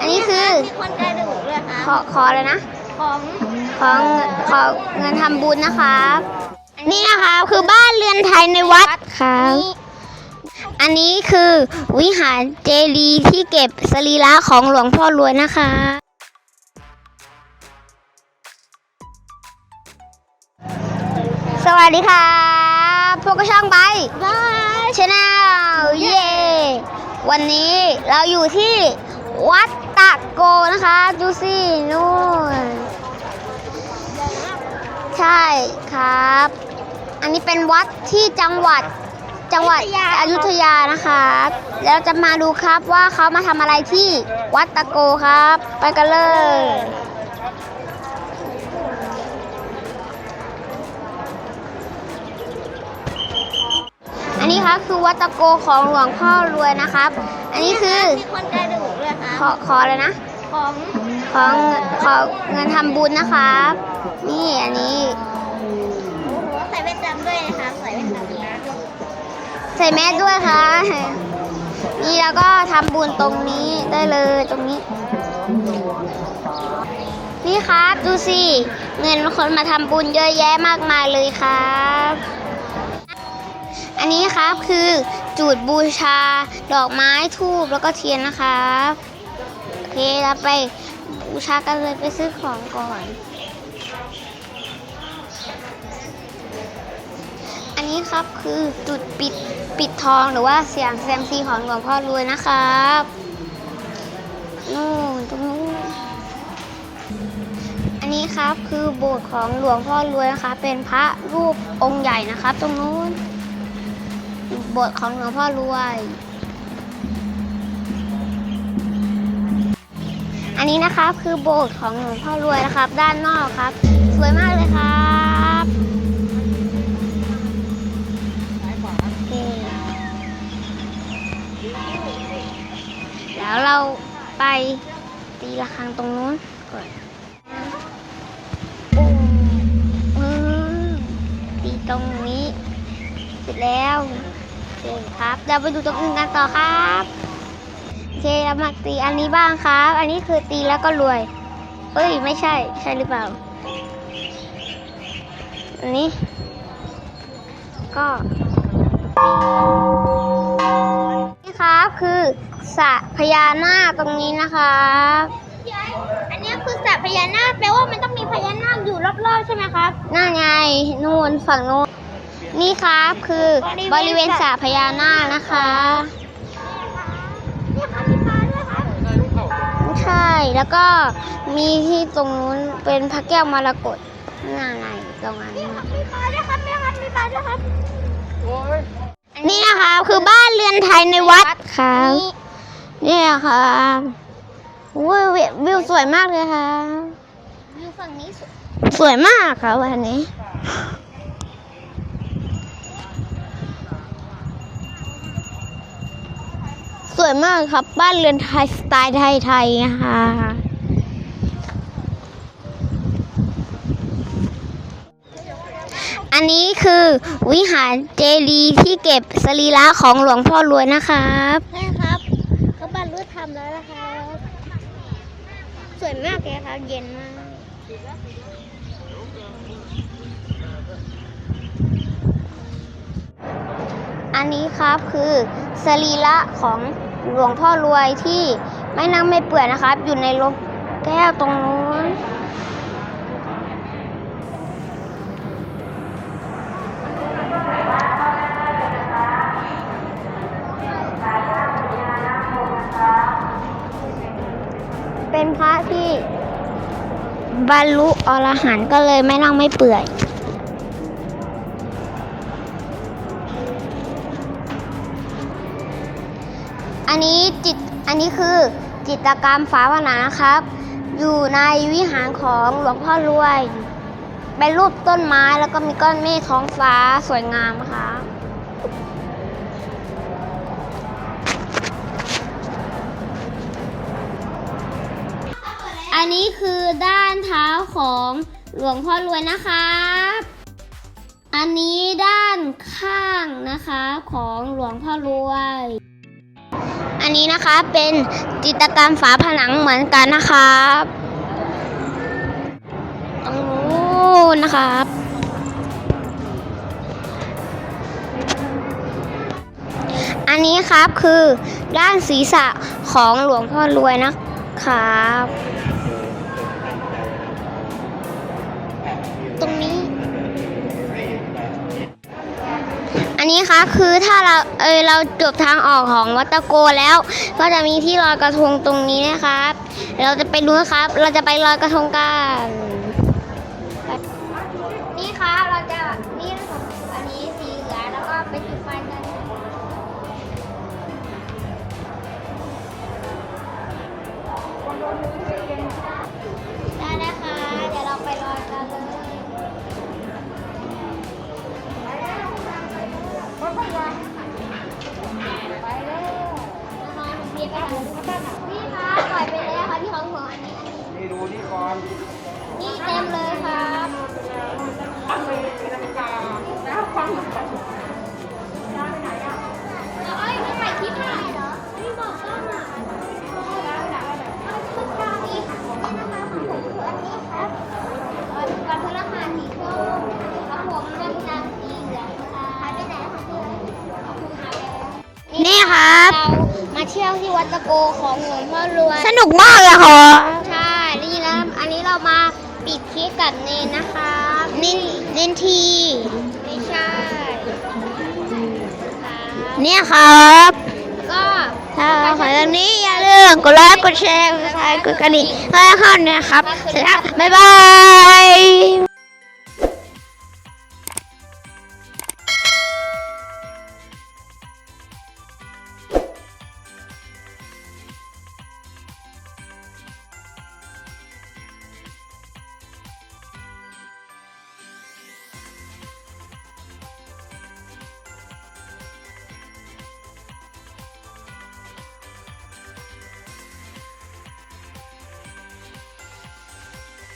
อันนี้คือมีคนกระดูกด้วยค่ะขอขอเลยนะ ของของขอเงินทำบุญนะครับ นี่นะครับคือบ้านเรือนไทยในวัดครับอันนี้คือวิหารเจดีย์ที่เก็บสรีระของหลวงพ่อรวยนะคะ สวัสดีครับพวกกระช่องใบบายชาแนลเย้วันนี้เราอยู่ที่ วัดตะโกนะคะดูสินู่นใช่ครับ อันนี้เป็นวัดที่จังหวัดจังหวัดอยุธยานะครับแล้วจะมาดูครับว่าเขามาทำอะไรที่วัดตะโกครับ ไปกันเลยอันนี้ครับคือวัดตะโกของหลวงพ่อรวยนะครับ อันนี้คือมีคนกระดูกด้วยค่ะ ขอขอเลยนะ ของของขอเงินทำบุญนะครับ นี่อันนี้ โอ้โหใส่แว่นดำด้วยนะคะใส่แว่นดำนะใส่แมสด้วยค่ะ นี่แล้วก็ทำบุญตรงนี้ได้เลยตรงนี้ นี่ครับดูสิ เงินคนมาทำบุญเยอะแยะมากมายเลยครับ อันนี้ครับคือจุดบูชา ดอกไม้ทูบแล้วก็เทียนนะครับ เคเราไปบูชากันเลยไปซื้อของก่อน อันนี้ครับคือจุดปิดปิดทองหรือว่าเสียงแซมซีของหลวงพ่อรวยนะครับนู่นตรงนู้นอันนี้ครับคือโบสถ์ของหลวงพ่อรวยนะคะ เป็นพระรูปองค์ใหญ่นะครับ ตรงนู้นโบสถ์ของหลวงพ่อรวย อันนี้นะครับคือโบสถ์ของหลวงพ่อรวยนะครับ ด้านนอกครับ สวยมากเลยครับแล้วเราไปตีระฆังตรงนู้นก่อนปุ้งอืมตีตรงนี้ เสร็จแล้วโอเคครับเดี๋ยวไปดูตรงอื่นกันต่อครับ เคเรามาตีอันนี้บ้างครับ อันนี้คือตีแล้วก็รวย เอ้ย ไม่ใช่ ใช่หรือเปล่า อันนี้ ก็นี่ครับคือสระพญานาคตรงนี้นะครับ อันนี้คือสระพญานาคแปลว่ามันต้องมีพญานาคอยู่รอบๆใช่ไหมครับนั่นไงนู่นฝั่งนู้นนี่ครับคือบริเวณสระพญานาคนะคะ เนี่ยครับมีปลาด้วยครับ ใช่ แล้วก็มีที่ตรงนู้นเป็นพระแก้วมรกตนั่นไงตรงนั้นมีปลาด้วยครับแม่ครับมีปลาด้วยครับนี่นะคะคือบ้านเรือนไทยในวัดครับนี่ค่ะวิววิวสวยมากเลยค่ะอยู่ฝั่งนี้สุดสวยมากค่ะวันนี้ วยมากครับ บ้านเรือนไทยสไตล์ไทยๆนะคะอันนี้คือวิหารเจดีย์ที่เก็บสรีระของหลวงพ่อรวยนะครับใช่ครับเขาบรรลุธรรมแล้วนะครับ สวยมากเลยครับ เย็นมากอันนี้ครับคือสรีระของ หลวงพ่อรวยที่ไม่นั่งไม่เปื่อยนะครับ อยู่ในโลงแก้วตรงนู้นเป็นพระที่บรรลุอรหันต์ก็เลยไม่นั่งไม่เปื่อย อันนี้จิตอันนี้คือจิตรกรรมฝาผนังนะครับ อยู่ในวิหารของหลวงพ่อรวยเป็นรูปต้นไม้แล้วก็มีก้อนเมฆท้องฟ้าสวยงามนะคะอันนี้คือด้านเท้าของหลวงพ่อรวยนะครับ อันนี้ด้านข้างนะคะของหลวงพ่อรวยันนนี้นะคะเป็นจิตรกรรมฝาผนังเหมือนกันนะครับตรงนู้นนะครับ อันนี้ครับคือด้านศีรษะของหลวงพ่อรวยนะครับ อันนี้คะคือถ้าเราเออเราจบทางออกของวัตโกแล้ว ก็จะมีที่ลอยกระทงตรงนี้นะครับ เราจะไปดูนะครับ เราจะไปลอยกระทงกัน นี่ค่ะปล่อยไปแล้วค่ะที่ห้องหัวอันนี้นี่ดูนี่ก่อน นี่เต็มเลยครับแล้วเอ้ยไม่ถ่ายคลิปได้เหรอไม่บอกกล้องอะเอาชุดดาวอีกนี่นะคะผมอยู่อันนี้ครับเอ่อวันพฤหัสสีส้มครับผมวันจันทร์สีเหลืองค่ะไปไหนคะเพื่อนนี่ครับ มาเที่ยวที่วัดตะโกของหลวงพ่อรวยสนุกมากเลยค่ะใช่นี่นะอันนี้เรามาปิดคลิปกับเนนนะคะนินเนนทีไม่ใช่ครับเนี่ยครับ ก็ถ้าขอเรื่องนี้อย่าลืมกดไลค์กดแชร์กดติดตามกดกระดิ่งให้เข้าเนี่ยนะครับเสร็จแล้วบ๊ายบาย